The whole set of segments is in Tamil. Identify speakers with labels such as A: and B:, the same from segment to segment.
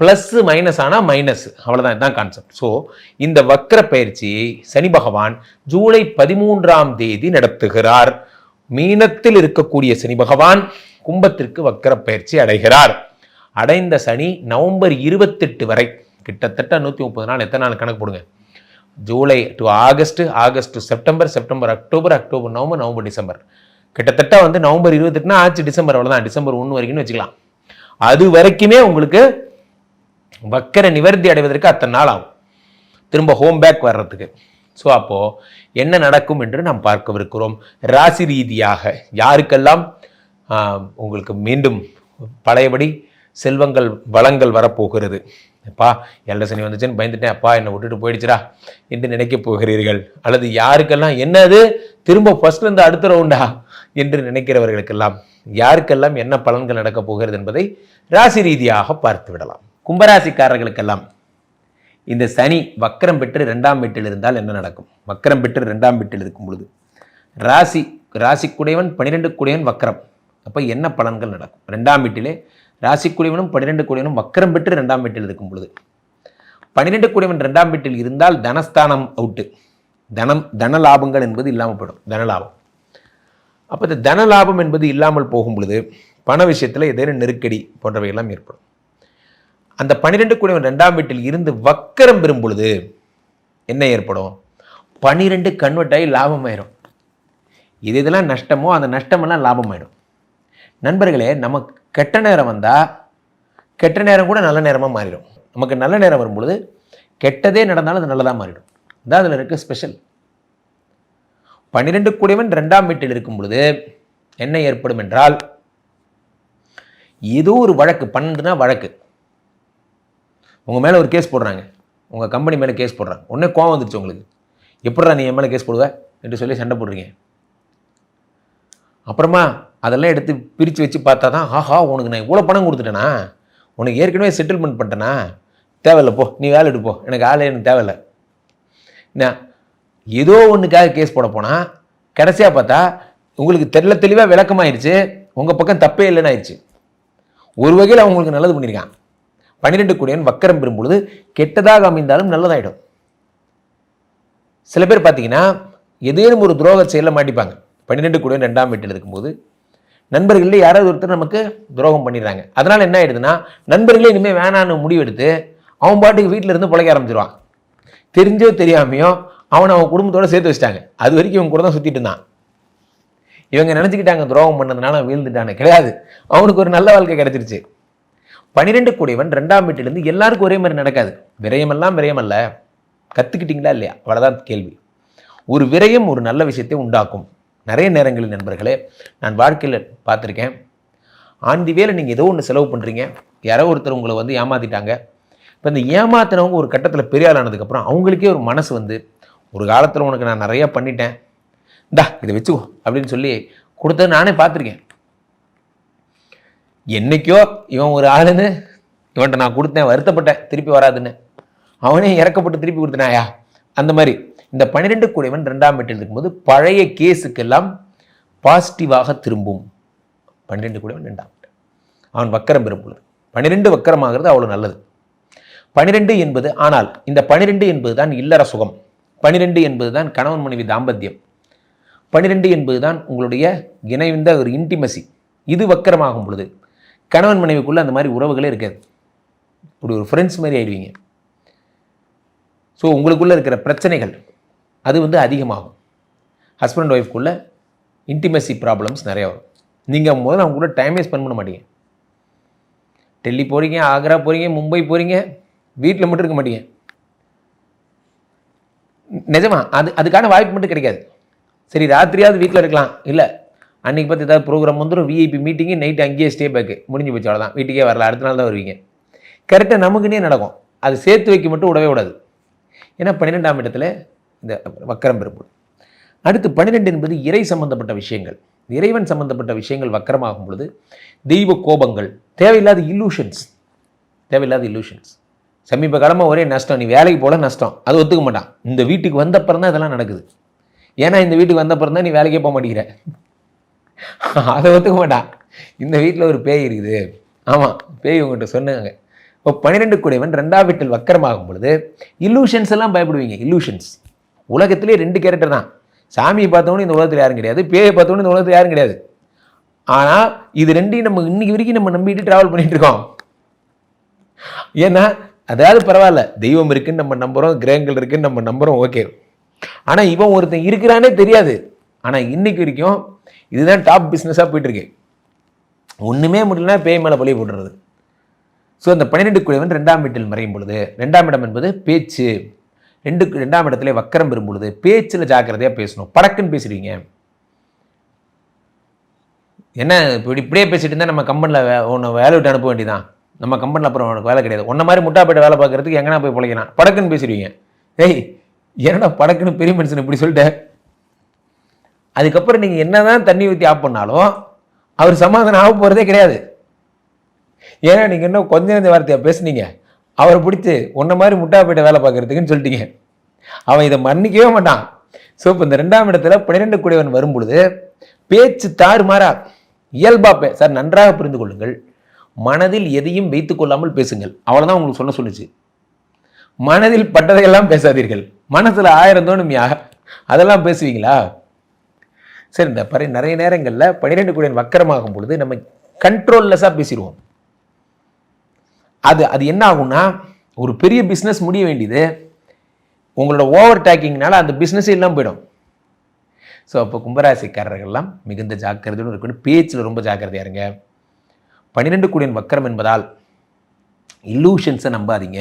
A: plus minus ஆனால் மைனஸ் அவ்வளோதான் இதுதான் கான்செப்ட் ஸோ இந்த வக்கர பயிற்சியை சனி பகவான் ஜூலை பதிமூன்றாம் தேதி நடத்துகிறார். மீனத்தில் இருக்கக்கூடிய சனி பகவான் கும்பத்திற்கு வக்கர பயிற்சி அடைகிறார். அடைந்த சனி நவம்பர் இருபத்தெட்டு வரை கிட்டத்தட்ட நூற்றி முப்பது நாள். எத்தனை நாள் கணக்கு போடுங்க. July to August August to September September October October November November December. கிட்டத்தட்ட வந்து நவம்பர் இருபத்தெட்டுனா ஆச்சு டிசம்பர். அவ்வளோதான் டிசம்பர் ஒன்று வரைக்கும்னு வச்சுக்கலாம். அது வரைக்குமே உங்களுக்கு வக்கர நிவர்த்தி அடைவதற்கு அத்தனை நாள் ஆகும். திரும்ப ஹோம் பேக் வர்றதுக்கு. ஸோ அப்போது என்ன நடக்கும் என்று நாம் பார்க்கவிருக்கிறோம். ராசி ரீதியாக யாருக்கெல்லாம் உங்களுக்கு மீண்டும் பழையபடி செல்வங்கள் வளங்கள் வரப்போகிறது. அப்பா எல்ல சனி வந்துச்சுன்னு பயந்துட்டேன். அப்பா என்னை விட்டுட்டு போயிடுச்சுடா என்று நினைக்கப் போகிறீர்கள். அல்லது யாருக்கெல்லாம் என்னது? திரும்ப ஃபர்ஸ்ட்லேருந்து அடுத்த ரவுண்டா என்று நினைக்கிறவர்களுக்கெல்லாம் யாருக்கெல்லாம் என்ன பலன்கள் நடக்கப் போகிறது என்பதை ராசி ரீதியாக பார்த்து விடலாம். கும்பராசிக்காரர்களுக்கெல்லாம் இந்த சனி வக்கரம் பெற்று ரெண்டாம் வீட்டில் இருந்தால் என்ன நடக்கும்? வக்கரம் பெற்று ரெண்டாம் வீட்டில் இருக்கும் பொழுது ராசி ராசிக்குடையவன் பன்னிரெண்டு குடையவன் வக்கரம். அப்போ என்ன பலன்கள் நடக்கும்? ரெண்டாம் வீட்டிலே ராசிக்குடையவனும் பன்னிரெண்டு குடையவனும் வக்கரம் பெற்று ரெண்டாம் வீட்டில் இருக்கும் பொழுது பன்னிரெண்டு குடையவன் ரெண்டாம் வீட்டில் இருந்தால் தனஸ்தானம் அவுட்டு தனம் தன லாபங்கள் என்பது இல்லாமல் போயிடும். தனலாபம் அப்போ இந்த தன லாபம் என்பது இல்லாமல் போகும் பொழுது பண விஷயத்தில் ஏதேனும் நெருக்கடி போன்றவையெல்லாம் ஏற்படும். அந்த பன்னிரெண்டு குடைவன் ரெண்டாம் வீட்டில் இருந்து வக்கரம் பெறும் பொழுது என்ன ஏற்படும்? பன்னிரெண்டு கன்வெர்ட் ஆகி லாபம் ஆயிரும் இது இதெல்லாம் நஷ்டமோ அந்த நஷ்டமெல்லாம் லாபம் ஆயிடும் நண்பர்களே நமக்கு கெட்ட நேரம் வந்தால் கெட்ட நேரம் கூட நல்ல நேரமாக மாறிடும். நமக்கு நல்ல நேரம் வரும்பொழுது கெட்டதே நடந்தாலும் அது நல்லதாக மாறிடும். இதான் அதில் இருக்க ஸ்பெஷல் பன்னிரெண்டு கூடியவன் ரெண்டாம் வீட்டில் இருக்கும் பொழுது என்ன ஏற்படும் என்றால் ஏதோ ஒரு வழக்கு பன்னெண்டுனா வழக்கு. உங்கள் மேலே ஒரு கேஸ் போடுறாங்க. உங்கள் கம்பெனி மேலே கேஸ் போடுறாங்க. உடனே கோவம் வந்துடுச்சு உங்களுக்கு. எப்படிடா நீ என் மேலே கேஸ் போடுவ? என்று சொல்லி சண்டை போடுறீங்க. அப்புறமா அதெல்லாம் எடுத்து பிரித்து வச்சு பார்த்தா தான் ஆஹா உனக்கு நான் இவ்வளோ பணம் கொடுத்துட்டேனா? உனக்கு ஏற்கனவே செட்டில்மெண்ட் பண்ணிட்டேனா? தேவையில்ல போ. நீ வேலை எடுப்போ எனக்கு ஆளே எனக்கு தேவையில்லை. என்ன? ஏதோ ஒன்றுக்காக கேஸ் போட போனால் கடைசியாக பார்த்தா உங்களுக்கு தெள்ள தெளிவாக விளக்கமாயிருச்சு. உங்கள் பக்கம் தப்பே இல்லைன்னு ஆயிடுச்சு ஒரு வகையில் அவன் உங்களுக்கு நல்லது பண்ணியிருக்கான். பன்னிரெண்டு கூடியன் வக்கரம் பெறும் பொழுது கெட்டதாக அமைந்தாலும் நல்லதாயிடும். சில பேர் பார்த்தீங்கன்னா ஏதேனும் ஒரு துரோக செயலில் மாட்டிப்பாங்க. பன்னிரெண்டு குடியன் ரெண்டாம் வீட்டில் இருக்கும்போது நண்பர்களில் யாராவது ஒருத்தர் நமக்கு துரோகம் பண்ணிடுறாங்க. அதனால் என்ன ஆயிடுதுன்னா நண்பர்களே இனிமேல் வேணான்னு முடிவெடுத்து அவன் பாட்டுக்கு வீட்டில் இருந்து பிழைக்க ஆரம்பிச்சிருவான். தெரிஞ்சோ தெரியாமையோ அவனை அவன் குடும்பத்தோடு சேர்த்து வச்சிட்டாங்க. அது வரைக்கும் இவன் கூட தான் சுற்றிட்டு இருந்தான். இவங்க நினச்சிக்கிட்டாங்க துரோகம் பண்ணதுனால அவன் வீழ்ந்துட்டானே. கிடையாது. அவனுக்கு ஒரு நல்ல வாழ்க்கை கிடைச்சிருச்சு. பன்னிரெண்டு கூடியவன் ரெண்டாம் வீட்டிலேருந்து எல்லாருக்கும் ஒரே மாதிரி நடக்காது. விரயமெல்லாம் விரயம் அல்ல கற்றுக்கிட்டீங்களா இல்லையா? அவ்வளோதான் கேள்வி. ஒரு விரயம் ஒரு நல்ல விஷயத்தை உண்டாக்கும். நிறைய நேரங்களில் நண்பர்களே நான் வாழ்க்கையில் பார்த்துருக்கேன். ஆண்டி வேலை நீங்கள் ஏதோ ஒன்று செலவு பண்ணுறீங்க யாரோ ஒருத்தர் உங்களை வந்து ஏமாத்திட்டாங்க. இப்போ இந்த ஏமாத்தினவங்க ஒரு கட்டத்தில் பெரிய ஆள் ஆனதுக்கப்புறம் அவங்களுக்கே ஒரு மனசு வந்து ஒரு காலத்தில் உனக்கு நான் நிறையா பண்ணிட்டேன். இந்தா இதை வச்சுக்கோ அப்படின்னு சொல்லி கொடுத்தது நானே பார்த்துருக்கேன். என்னைக்கோ இவன் ஒரு ஆளுன்னு இவன்கிட்ட நான் கொடுத்தேன் வருத்தப்பட்டேன் திருப்பி வராதுன்னு. அவனே இறக்கப்பட்டு திருப்பி கொடுத்தனாயா அந்த மாதிரி. இந்த பன்னிரெண்டு கூடியவன் ரெண்டாம் வீட்டில் இருக்கும்போது பழைய கேஸுக்கெல்லாம் பாசிட்டிவாக திரும்பும். பன்னிரெண்டு கூடியவன் ரெண்டாம் அவன் வக்கரம் பெறும் பொழுது. பன்னிரெண்டு வக்கரமாகிறது அவ்வளோ நல்லது. பனிரெண்டு என்பது ஆனால் இந்த பனிரெண்டு என்பது தான் இல்லற சுகம். பனிரெண்டு என்பது தான் கணவன் மனைவி தாம்பத்தியம். பனிரெண்டு என்பது தான் உங்களுடைய இணைந்த ஒரு இன்டிமசி இது வக்கரமாகும் பொழுது. கணவன் மனைவிக்குள்ளே அந்த மாதிரி உறவுகளே இருக்காது. இப்படி ஒரு ஃப்ரெண்ட்ஸ் மாதிரி ஆயிடுவீங்க. ஸோ உங்களுக்குள்ளே இருக்கிற பிரச்சனைகள் அது வந்து அதிகமாகும். ஹஸ்பண்ட் ஒய்ஃப்குள்ளே இன்டிமசி ப்ராப்ளம்ஸ் நிறையா வரும். நீங்கள் முதல்ல அவங்க கூட டைமே ஸ்பெண்ட் பண்ண மாட்டீங்க. டெல்லி போகிறீங்க ஆக்ரா போகிறீங்க மும்பை போகிறீங்க வீட்டில் மட்டும் இருக்க மாட்டீங்க. நிஜமா அது அதுக்கான வாய்ப்பு மட்டும் கிடைக்காது. சரி ராத்திரியாவது வீட்டில் இருக்கலாம். இல்லை அன்றைக்கி பார்த்து ஏதாவது ப்ரோக்ராம் வந்துடும் விஐபி மீட்டிங்கு நைட்டு அங்கேயே ஸ்டே பேக்கு முடிஞ்சு போச்சு அவ்வளோதான் வீட்டுக்கே வரல அடுத்த நாள் தான் வருவீங்க. கரெக்டாக நமக்குன்னே நடக்கும். அது சேர்த்து வைக்க மட்டும் விடவே விடாது. ஏன்னா பன்னிரெண்டாம் இடத்துல இந்த வக்கரம் பெறும்போது அடுத்து பன்னிரெண்டு என்பது இறை சம்பந்தப்பட்ட விஷயங்கள். இறைவன் சம்பந்தப்பட்ட விஷயங்கள் வக்கரமாகும் பொழுது தெய்வ கோபங்கள் தேவையில்லாத இல்லூஷன்ஸ் தேவையில்லாத இல்லூஷன்ஸ் சமீப காலமாக ஒரே நஷ்டம் நீ வேலைக்கு போல நஷ்டம். அது ஒத்துக்க மாட்டான். இந்த வீட்டுக்கு வந்தப்புறம் தான் இதெல்லாம் நடக்குது. ஏன்னா இந்த வீட்டுக்கு வந்தப்புறம் தான் நீ வேலைக்கே போக மாட்டேங்கிற. அதை ஒத்துக்க மாட்டான் இந்த வீட்டில் ஒரு பேய் இருக்குது. ஆமாம் பேய் உங்கள்கிட்ட சொன்னாங்க. இப்போ பன்னிரெண்டு குடைவன் ரெண்டாம் வீட்டில் வக்கரமாகும் பொழுது இல்லூஷன்ஸ் எல்லாம் பயப்படுவீங்க இல்லூஷன்ஸ் உலகத்திலே ரெண்டு கேரக்டர் தான். சாமியை பார்த்தோன்னு இந்த உலகத்தில் யாரும் கிடையாது பேயை பார்த்தோன்னு இந்த உலகத்தில் யாரும் கிடையாது. ஆனால் இது ரெண்டையும் நம்ம இன்னைக்கு வரைக்கும் நம்ம நம்பிட்டு ட்ராவல் பண்ணிட்டு இருக்கோம். ஏன்னா அதாவது பரவாயில்ல தெய்வம் இருக்குன்னு நம்ம நம்புகிறோம் கிரகங்கள் இருக்குன்னு நம்ம நம்புகிறோம் ஓகே ஆனால் இவன் ஒருத்தன் இருக்கிறானே தெரியாது. ஆனால் இன்னைக்கு வரைக்கும் இதுதான் டாப் பிஸ்னஸாக போயிட்டுருக்கு. ஒன்றுமே முடியலனா பேய் மேலே பழி போடுறது ஸோ அந்த பன்னிரெண்டு குழுவன் ரெண்டாம் வீட்டில் மறையும் பொழுது ரெண்டாம் இடம் என்பது பேச்சு. ரெண்டு ரெண்டாம் இடத்துல வக்கரம் பெறும் பொழுது பேச்சில் ஜாக்கிரதையாக பேசணும். படக்குன்னு பேசுறீங்க என்ன இப்படி இப்படியே பேசிட்டு இருந்தால் நம்ம கம்பெனியில் வே உன்னை வேலை விட்டு அனுப்ப வேண்டியதான் நம்ம கம்பெனியில் அப்புறம் உனக்கு வேலை கிடையாது. ஒன்றை மாதிரி முட்டா போய்ட்டு வேலை பார்க்குறதுக்கு எங்கன்னா போய் பிழைக்கலாம். படக்குன்னு பேசிடுவீங்க. ஏய் என்னடா படக்குன்னு பெரிய மனுஷன் இப்படி சொல்லிட்டேன் அதுக்கப்புறம் நீங்கள் என்ன தான் தண்ணி ஊற்றி ஆஃப் பண்ணாலும் அவர் சமாதானம் ஆக போகிறதே கிடையாது. ஏன்னா நீங்கள் இன்னும் கொஞ்ச நேரம் வார்த்தையாக பேசுனீங்க. அவரை பிடிச்சி உன்ன மாதிரி முட்டா போயிட்ட வேலை பார்க்குறதுக்குன்னு சொல்லிட்டீங்க. அவன் இதை மன்னிக்கவே மாட்டான். ஸோ இப்போ இந்த ரெண்டாம் இடத்துல பன்னிரெண்டு குடியவன் வரும் பொழுது பேச்சு தாறுமாறா இயல்பா பே சார் நன்றாக புரிந்து கொள்ளுங்கள். மனதில் எதையும் வைத்துக் கொள்ளாமல் பேசுங்கள். அவ்வளோதான் உங்களுக்கு சொல்ல சொல்லுச்சு. மனதில் பட்டதையெல்லாம் பேசாதீர்கள். மனசில் ஆயிரம் தோணுமியா? அதெல்லாம் பேசுவீங்களா? சரி இந்த பரி நிறைய நேரங்களில் பன்னிரெண்டு கோடியன் வக்கரமாகும் பொழுது நம்ம கண்ட்ரோல்லெஸ்ஸாக பேசிடுவோம். அது அது என்ன ஆகும்னா ஒரு பெரிய பிஸ்னஸ் முடிய வேண்டியது உங்களோட ஓவர் டேக்கிங்னால அந்த பிஸ்னஸே இல்லாமல் போயிடும். ஸோ அப்போ கும்பராசிக்காரர்கள்லாம் மிகுந்த ஜாக்கிரதையோடு இருக்கணும். பேச்சில் ரொம்ப ஜாக்கிரதையாக இருங்க. பன்னிரெண்டு கோடியின் வக்கரம் என்பதால் இல்லூஷன்ஸை நம்பாதீங்க.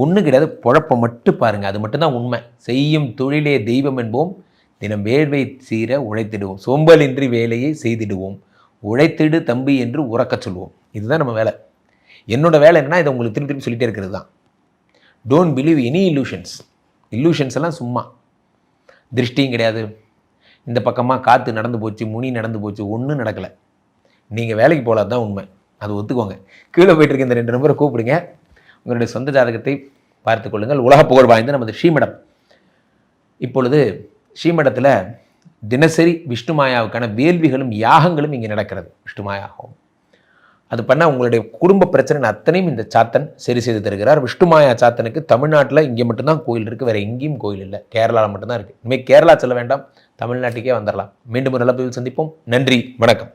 A: ஒன்றும் கிடையாது குழப்பம் மட்டும் பாருங்கள் அது மட்டும்தான் உண்மை. செய்யும் தொழிலே தெய்வம் என்போம். தினம் வேள்வை சீர உழைத்திடுவோம். சோம்பலின்றி வேலையை செய்திடுவோம். உழைத்திடு தம்பி என்று உறக்கச் சொல்வோம். இதுதான் நம்ம வேலை. என்னோட வேலை என்னன்னா இதை உங்களுக்கு திரும்பி திரும்பி சொல்லிட்டே இருக்கிறது தான். Don't believe any illusions illusions எல்லாம் சும்மா. திருஷ்டியும் கிடையாது. இந்த பக்கமாக காற்று நடந்து போச்சு முனி நடந்து போச்சு ஒன்றும் நடக்கலை. நீங்கள் வேலைக்கு போகலாம் தான் உண்மை. அது ஒத்துக்கோங்க. கீழே போயிட்டுருக்க இந்த ரெண்டு நம்பரை கூப்பிடுங்க. உங்களுடைய சொந்த ஜாதகத்தை பார்த்து கொள்ளுங்கள். உலக புகழ் வாய்ந்த நமது ஸ்ரீமடம். இப்பொழுது ஸ்ரீமடத்தில் தினசரி விஷ்ணுமாயாவுக்கான வேள்விகளும் யாகங்களும் இங்கே நடக்கிறது. விஷ்ணுமாயாகவும் அது பண்ணால் உங்களுடைய குடும்ப பிரச்சனை அத்தனையும் இந்த சாத்தன் சரி செய்து தருகிறார். விஷ்ணுமாயா சாத்தனுக்கு தமிழ்நாட்டில் இங்கே மட்டும்தான் கோயில் இருக்குது வேறு எங்கேயும் கோயில் இல்லை. கேரளாவில் மட்டும்தான் இருக்குது இனிமேல் கேரளா செல்ல வேண்டாம். தமிழ்நாட்டுக்கே வந்துடலாம் மீண்டும் ஒரு நல்ல சந்திப்போம். நன்றி. வணக்கம்.